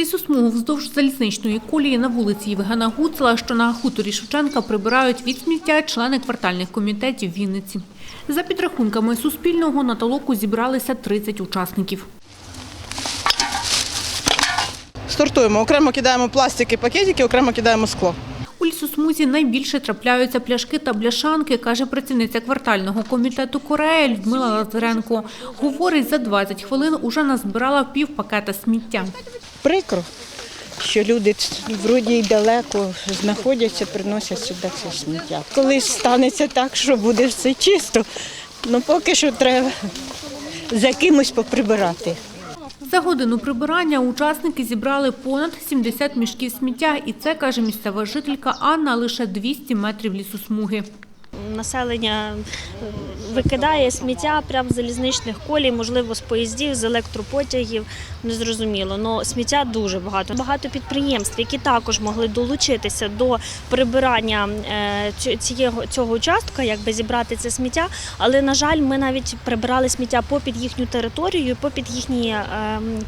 Лісосмугу вздовж залізничної колії на вулиці Євгена Гуцела, що на хуторі Шевченка прибирають від сміття члени квартальних комітетів Вінниці. За підрахунками Суспільного на толоку зібралися 30 учасників. Сортуємо. Окремо кидаємо пластики, пакетики, окремо кидаємо скло. У лісосмузі найбільше трапляються пляшки та бляшанки, каже працівниця квартального комітету Корея Людмила Лазаренко. Говорить, за 20 хвилин уже назбирала пів пакета сміття. Прикро, що люди вроді й далеко знаходяться, приносять сюди це сміття. Колись станеться так, що буде все чисто, ну поки що треба за кимось поприбирати. За годину прибирання учасники зібрали понад 70 мішків сміття. І це, каже місцева жителька Анна, лише 200 метрів лісосмуги. Населення е, викидає сміття прямо з залізничних колій, можливо, з поїздів, з електропотягів. Незрозуміло. Но сміття дуже багато. Багато підприємств, які також могли долучитися до прибирання е, цього, цього участка, якби зібрати це сміття. Але на жаль, ми навіть прибирали сміття попід їхню територію, попід їхні е,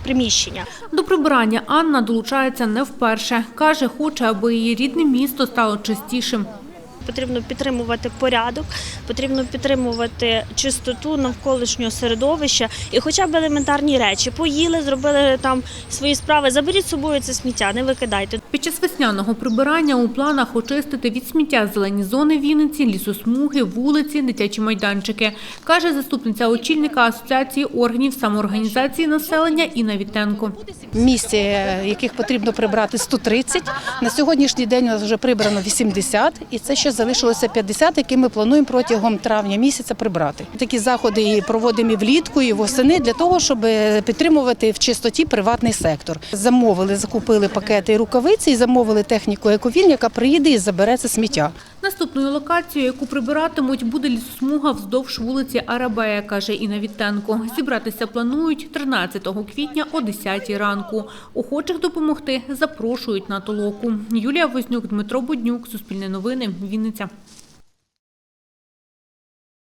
приміщення. До прибирання Анна долучається не вперше. Каже, хоче, аби її рідне місто стало чистішим. Потрібно підтримувати порядок, потрібно підтримувати чистоту навколишнього середовища і хоча б елементарні речі. Поїли, зробили там свої справи. Заберіть з собою це сміття, не викидайте. Під час весняного прибирання у планах очистити від сміття зелені зони Вінниці, лісосмуги, вулиці, дитячі майданчики, каже заступниця очільника Асоціації органів самоорганізації населення Інна Вітенко. місць, е, яких потрібно прибрати 130. На сьогоднішній день у нас вже прибрано 80, і це ще залишилося 50, які ми плануємо протягом травня місяця прибрати. Такі заходи проводимо і влітку, і восени для того, щоб е, підтримувати в чистоті приватний сектор. Замовили, закупили пакети рукавиці, і замовили техніку ековільня, яка приїде і забере це сміття. Наступною локацією, яку прибиратимуть, буде лісосмуга вздовж вулиці Арабея, каже Інна Вітенко. Зібратися планують 13 квітня о 10 ранку. Охочих допомогти запрошують на толоку. Юлія Вознюк, Дмитро Буднюк, Суспільне новини, Вінниця.